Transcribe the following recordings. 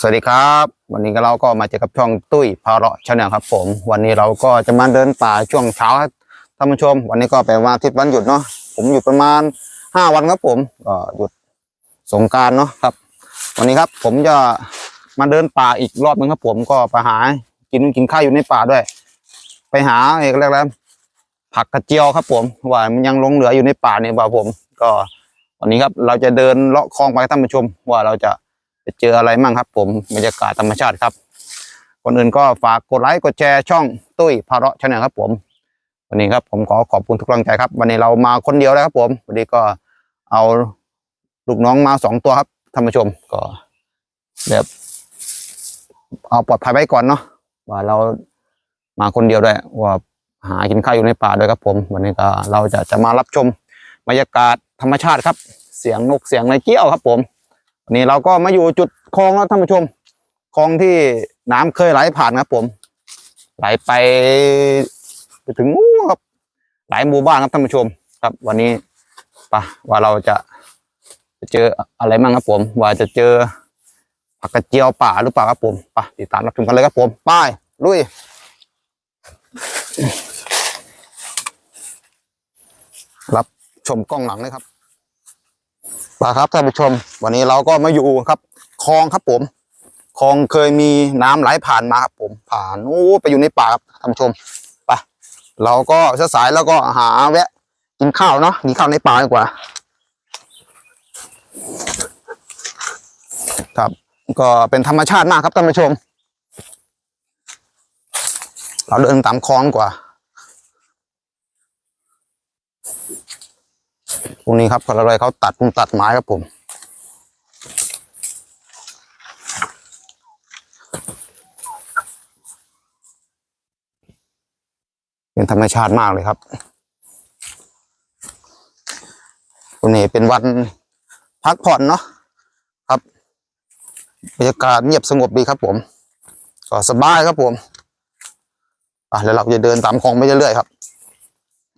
สวัสดีครับ วันนี้ก็เราก็มาเจอกับช่องตุ้ยพาเราะชาแนลครับ ผม วันนี้เราก็จะมาเดินป่าช่วงเช้าครับท่านผู้ชม วันนี้ก็เป็นวันอาทิตย์วันหยุดเนาะผมหยุดประมาณห้าวันครับ ผมก็หยุดสงการเนาะครับ วันนี้ครับ ผมจะมาเดินป่าอีกรอบนึงครับ ผมก็ไปหากินกินข้าวอยู่ในป่าด้วย ไปหาเอกแรกแล้วผักกระเจียวครับ ผมว่ามันยังลงเหลืออยู่ในป่าเนี่ยบ่าผม ก็ วันนี้ครับเราจะเดินเลาะคลองไปท่านผู้ชม ว่าเราจะเจออะไรมั่งครับ ผมบรรยากาศธรรมชาติครับคนอื่นก็ฝากกดไลค์กดแชร์ช่องตุ้ยพาระชาแนลครับ ผม วันนี้ครับผมขอขอบคุณทุกกำลังใจครับ วันนี้เรามาคนเดียวแล้วครับ ผมวันนี้ก็เอาลูกน้องมาสองตัวครับท่านผู้ชมก็แบบเอาปลอดภัยไว้ก่อนเนาะว่าเรามาคนเดียวด้วยว่าหากินข้าวอยู่ในป่าด้วยครับ ผม วันนี้ก็เราจะจะมารับชมบรรยากาศ ธรรมชาติครับ เสียงนกเสียงอะไรเกี้ยวครับ ผมวันนี้เราก็มาอยู่จุดคลองแล้วท่านผู้ชมคลองที่น้ำเคยไหลผ่านครับ ผม ไหลไปไปถึงนู้นครับ หลายหมู่บ้านครับท่านผู้ชม ครับ วันนี้ปะว่าเราจะจะเจออะไรมั่งครับ ผม ว่าจะเจอผักกระเจียวป่าหรือเปล่าครับผมไปติดตามรับชมกันเลยครับผมไปลุยรับชมกล้องหลังเลยครับ ปาครับท่านผู้ชม วันนี้เราก็มาอยู่ครับคลองครับผมคลองเคยมีน้ำไหลผ่านมาครับผมผ่านโอ้ไปอยู่ในป่าครับท่านผู้ชมไปเราก็สายแล้วก็หาแวะ กินข้าวเนาะกินข้าวในป่าดีกว่า ครับ ก็เป็นธรรมชาติมากครับท่านผู้ชม เราเดินตามคลองกว่า พวกนี้ครับเขาอะไรเขาตัดพุงตัดไม้ครับผม เป็นธรรมชาติมากเลยครับวันนี้เป็นวันพักผ่อนเนาะครับบรรยากาศเงียบสงบดีครับ ผม ก็สบายครับผมอะแล้วเราจะเดินตามคลองไปเรื่อยๆครับ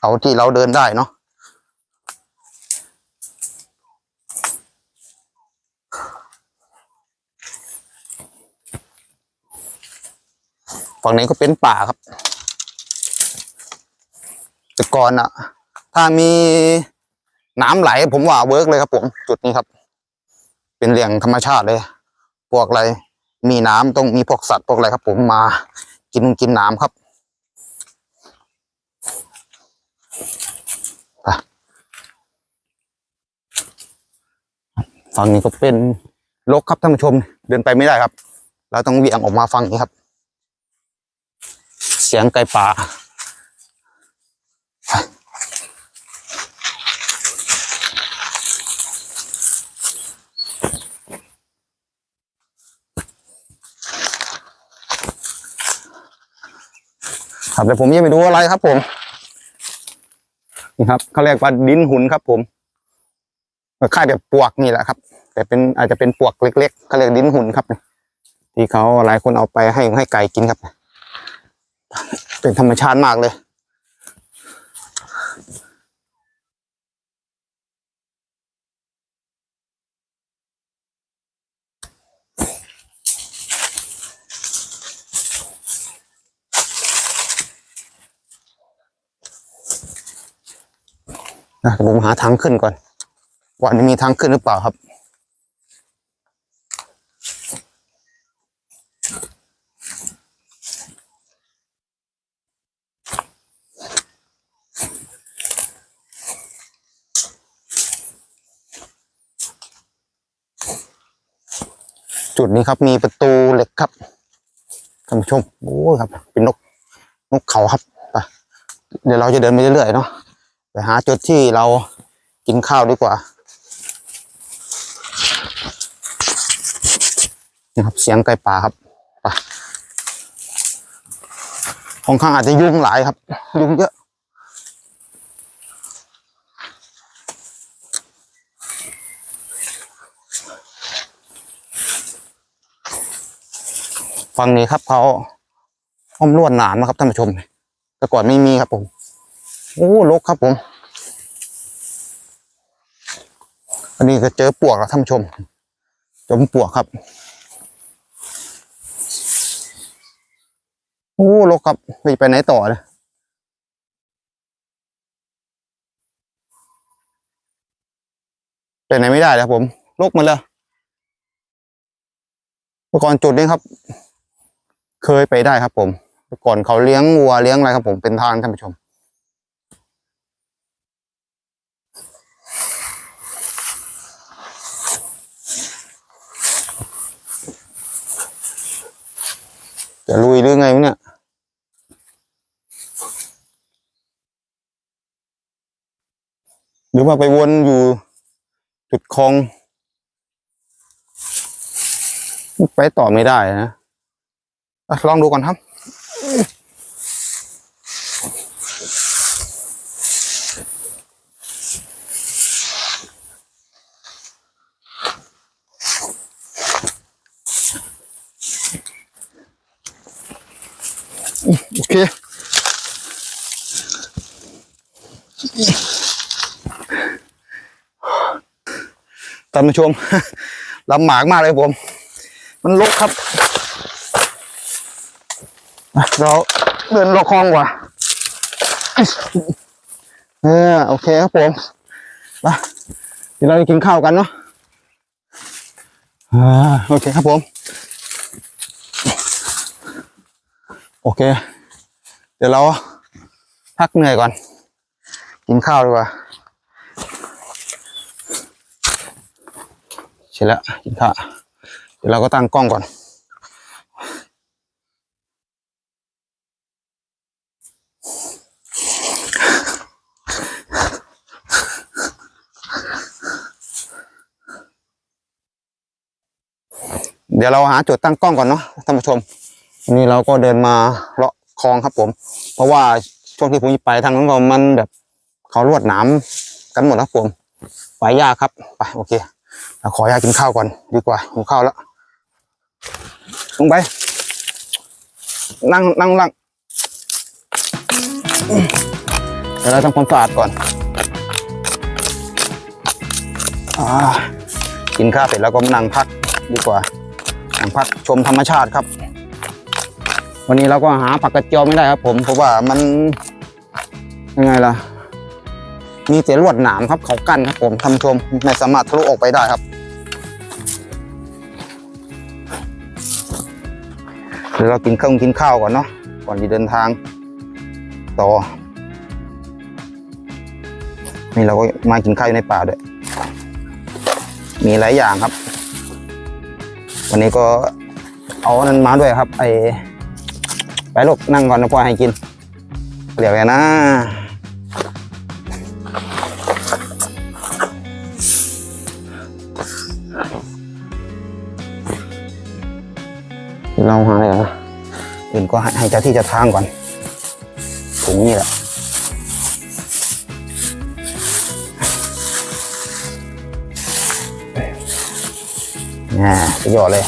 เอาที่เราเดินได้เนาะ ฝั่งนี้ก็เป็นป่าครับ แต่ก่อนอะถ้ามีน้ำไหล ผมว่าเวิร์กเลยครับผมจุดนี้ครับ เป็นแหล่งธรรมชาติเลย พวกอะไร มีน้ำต้องมีพวกสัตว์พวกอะไรครับ ผมมากินกินน้ำครับฝั่งนี้ก็เป็นรกครับท่านผู้ชม เดินไปไม่ได้ครับ เราต้องเบี่ยงออกมาฝั่งนี้ครับ เสียงไก่ป่าครับแต่ผมยังไม่รู้อะไรครับผมนี่ครับเขาเรียกว่าดินหุ่นครับ ผมคล้ายแบบปวกนี่แหละครับ แต่เป็นอาจจะเป็นปวกเล็กๆเขาเรียกดินหุ่นครับที่เขาหลายคนเอาไปให้ให้ไก่กินครับ เป็นธรรมชาติมากเลย นะผมหาทางขึ้นก่อนว่านี่มีทางขึ้นหรือเปล่าครับ จุดนี้ครับมีประตูเหล็กครับท่านผู้ชมโอ้ครับ เป็นนกนกเขาครับไปเดี๋ยวเราจะเดินไปเรื่อยๆเนาะไปหาจุดที่เรากินข้าวดีกว่านี่ครับเสียงไก่ป่าครับไปค่อนข้างอาจจะยุ่งหลายครับ ยุ่งเยอะ ฝั่งนี้ครับเขาอ้อมลวดหนามนะครับท่านผู้ชม แต่ก่อนไม่มีครับผม โอ้ลกครับผม อันนี้ก็เจอปวกแล้วท่านผู้ชม จมปวกครับ โอ้ลกครับไปไปไหนต่อเลยไปไหนไม่ได้แล้วผมลกหมาเลยเมื่อก่อนจุดนี้ครับ เคยไปได้ครับผมก่อนเขาเลี้ยงวัวเลี้ยงอะไรครับผมเป็นทางท่านผู้ชม จะลุยหรือไงวะเนี่ยหรือว่าไปวนอยู่จุดคลอง ไปต่อไม่ได้นะ ลองดูก่อนครับโอเคท่านผู้ชมลำหมากมากเลยผม มันลกครับ เราเดินรอคลองกว่าเออโอเคครับผมไปเดี๋ยวเราจะกินข้าวกันเนาะอ่าโอเคครับผม โอเค เดี๋ยวเราพักเหนื่อยก่อน กินข้าวดีกว่าเสร็จแล้วกินข้าวเดี๋ยวเราก็ตั้งกล้องก่อน เดี๋ยวเราหาจุดตั้งกล้องก่อนเนาะท่านผู้ชมนนี้เราก็เดินมาเลาะคลองครับผม เพราะว่าช่วงที่ผมไปทางนั้นก็มันแบบเขาลวดหนามกันหมดครับผมไปยากครับไปโอเคเราขออยากกินข้าวก่อนดีกว่าหิวข้าวแล้วลงไป นั่งนั่งนั่งเดี๋ยวเราทำความสะอาดก่อนอกินข้าวเสร็จแล้วก็มานั่งพักดีกว่า พักชมธรรมชาติครับ วันนี้เราก็หาผักกระเจียวไม่ได้ครับ ผมเพราะว่ามันยังไงล่ะ มีแต่ลวดหนามครับ เขากั้นครับ ผมท่านผู้ชมไม่สามารถทะลุออกไปได้ครับเดี๋ยวเรากินข้าวกินข้าวก่อนเนาะก่อนจะเดินทาง ต่อ นี่เราก็มากินข้าวอยู่ในป่าด้วยมีหลายอย่างครับ วันนี้ก็เอานั้นมาด้วยครับ ไอไปลูกนั่งก่อนนะพ่อให้กินเดี๋ยวไงนะเราหาอะไรนะอื่นก็ให้เจ้าที่จ้าทางก่อนถุงนี่แหละ นี่สุดยอดเลย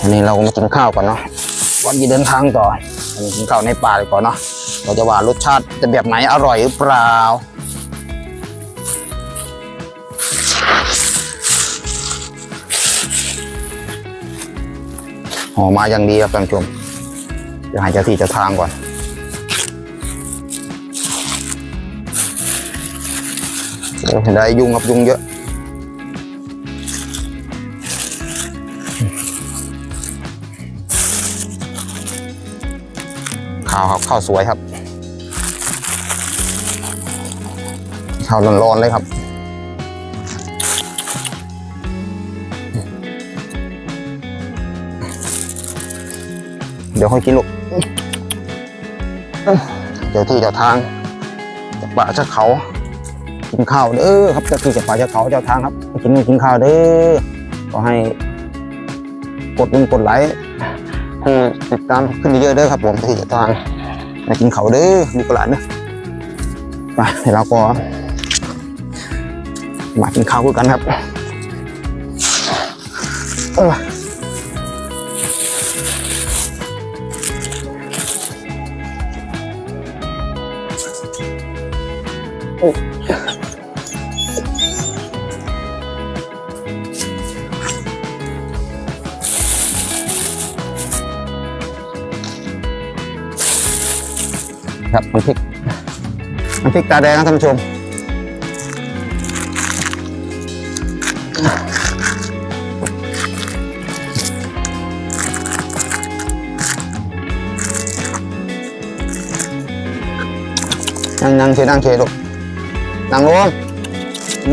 อันนี้เราก็มากินข้าวก่อนเนาะวันนี้เดินทางต่ออันนี้กินข้าวในป่าเลยก่อนเนาะเราจะว่ารสชาติจะแบบไหนอร่อยหรือเปล่าหอมาอย่างดีครับท่านผู้ชมเดี๋ยวใจ้าที่จ้าทางก่อนได้ยุงครับยุงเยอะ ข้าวสวยครับข้าวร้อนๆเลยครับเดี๋ยวค่อยกินลูกเดี๋ยวที่เจ้าทางจากป่าจากเขา กินข้าวเด้อครับเจ้าที่จากป่าจากเขาเจ้าทางครับ กินกินข้าวเด้อก็ให้ กดลิงกดไลค์ให้ติดตามขึ้นเยอะเด้อครับผมที่เจ้าทาง มากินเขาวเด้อลูกหลานเด้อไปเดี๋ยวเราก็มากินข้าวกันครับ ครับน้ำพริกน้ำพริกตาแดงนะท่านผู้ชมนั่งนั่งเชนั่งเชลูกนั่งลง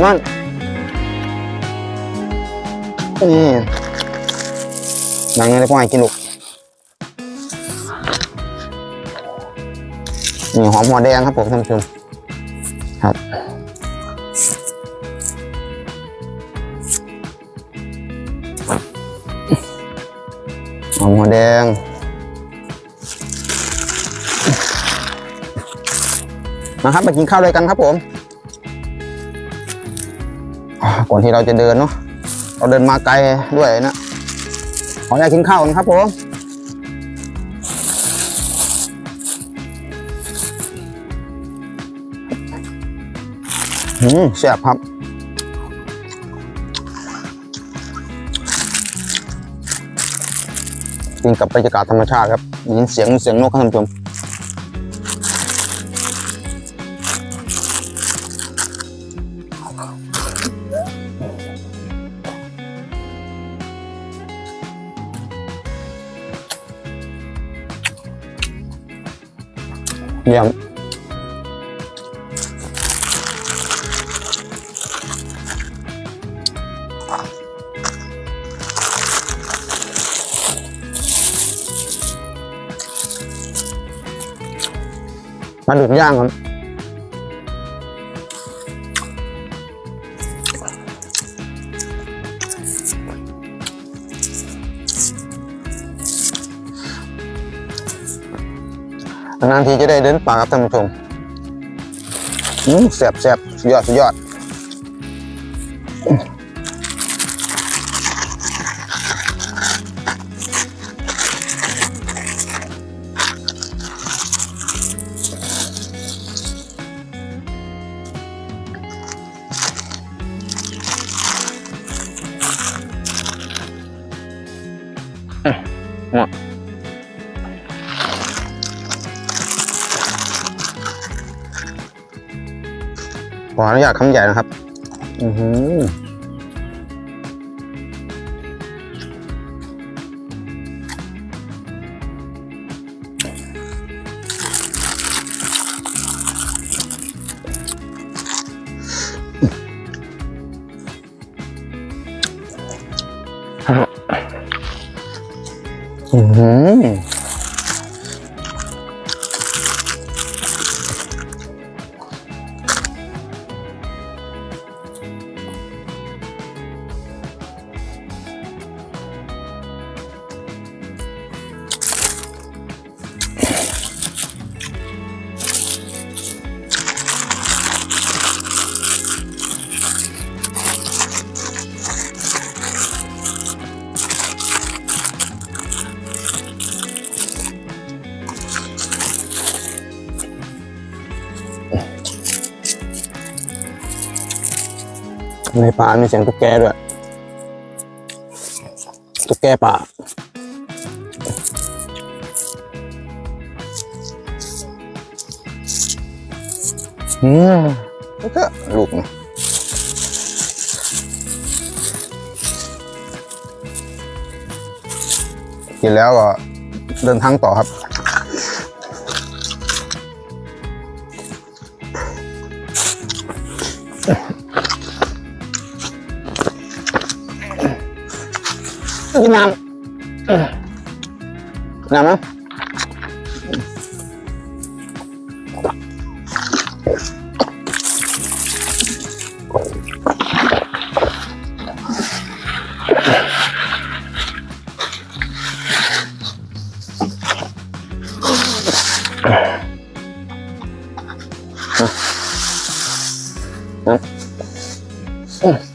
นั่นนี่นั่งยังไงก็ให้กินลูก นี่หอมหัวแดงครับผมท่านผู้ชมครับหอมหัวแดงมาครับมากินข้าวด้วยกันครับผมก่อนที่เราจะเดินเนาะเราเดินมาไกลด้วยนะขออนุญาตกินข้าวกันครับผม อืมแซ่บครับกินกับบรรยากาศธรรมชาติครับยินเสียงเสียงนกครับท่านผู้ชม มาดุกย่างครับ นานทีจะได้เดินป่าครับท่านผู้ชมอืมแซ่บแซ่บสุดยอดสุดยอด ออนุญาตคำใหญ่นะครับ อือหือ ในป่ามีเสียงตุ๊กแกด้วยตุ๊กแกป่าอืมแล้วก็ลูกนะกินแล้วก็เดินทางต่อครับ กินน้ำเ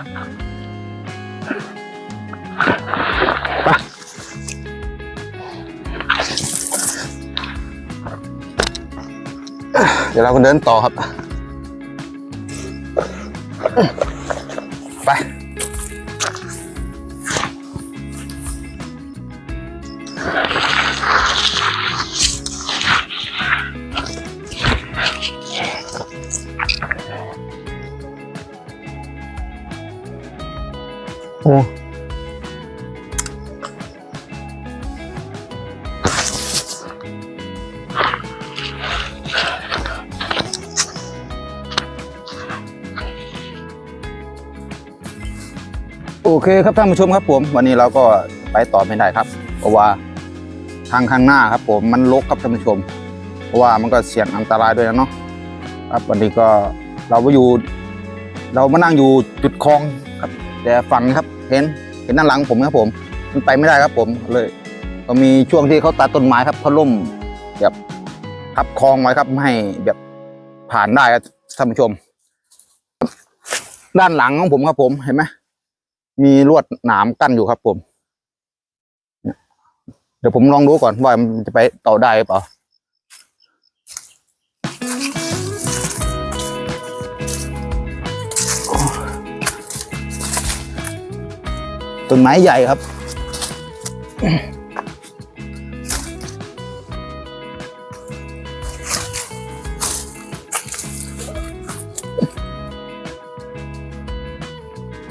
เดี๋ยวเราก็เดินต่อครับ เคครับท่านผู้ชมครับผมวันนี้เราก็ไปต่อไม่ได้ครับ เพราะว่าทางข้างหน้าครับผมมันลกครับท่านผู้ชม เพราะว่ามันก็เสี่ยงอันตรายด้วยนะเนาะครับวันนี้ก็เราไปอยู่ เรามานั่งอยู่จุดคลองครับ แต่ฝั่งครับเห็นเห็นด้านหลังผมครับผม มันไปไม่ได้ครับผมเลย ก็มีช่วงที่เขาตัดต้นไม้ครับเขาล่มแบบทับคลองไว้ครับไม่ให้แบบผ่านได้ครับท่านผู้ชม ด้านหลังของผมครับผมเห็นไหม มีลวดหนามกั้นอยู่ครับผม เดี๋ยวผมลองดูก่อนว่ามันจะไปต่อได้เปล่าต้นไม้ใหญ่ครับ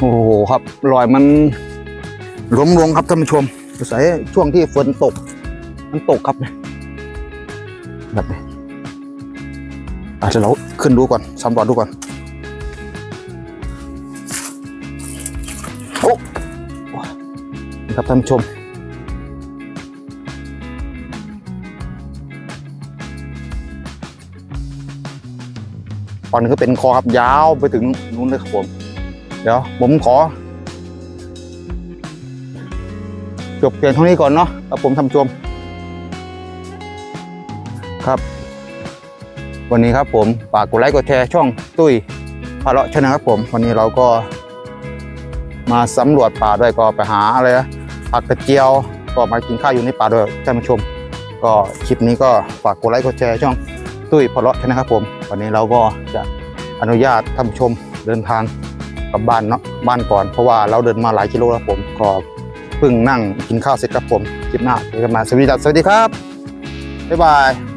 โอ้โหครับรอยมันล้มลงครับท่านผู้ชมสงสัยช่วงที่ฝนตก มันตกครับเนี่ยแบบนี้อาจจะเดี๋ยวเราขึ้นดูก่อนสำรวจดูก่อนโอ้นี่ครับท่านผู้ชมตอนนี้ก็เป็นคอครับยาวไปถึงนู้นเลยครับผม เดี๋ยวผมขอ จบเพียงเท่านี้ก่อนเนาะครับผมท่านผู้ชม ครับ วันนี้ครับผมฝากกดไลค์กดแชร์ช่องตุ้ยพาเลาะชนะครับผม วันนี้เราก็ มาสำรวจป่าด้วยก็ไปหาอะไรนะผักกระเจียวก็มากินข้าวอยู่ในป่าด้วยท่านผู้ชม ก็คลิปนี้ก็ฝากกดไลค์กดแชร์ช่องตุ้ยพาเลาะชนะครับผม วันนี้เราก็จะอนุญาตท่านผู้ชมเดินทาง กลับบ้านเนาะบ้านก่อนเพราะว่าเราเดินมาหลายกิโลแล้วผมก็เพิ่งนั่งกินข้าวเสร็จครับผมคลิปหน้าเจอกันใหมาสวัสดีครับสวัสดีครับ บ๊ายบาย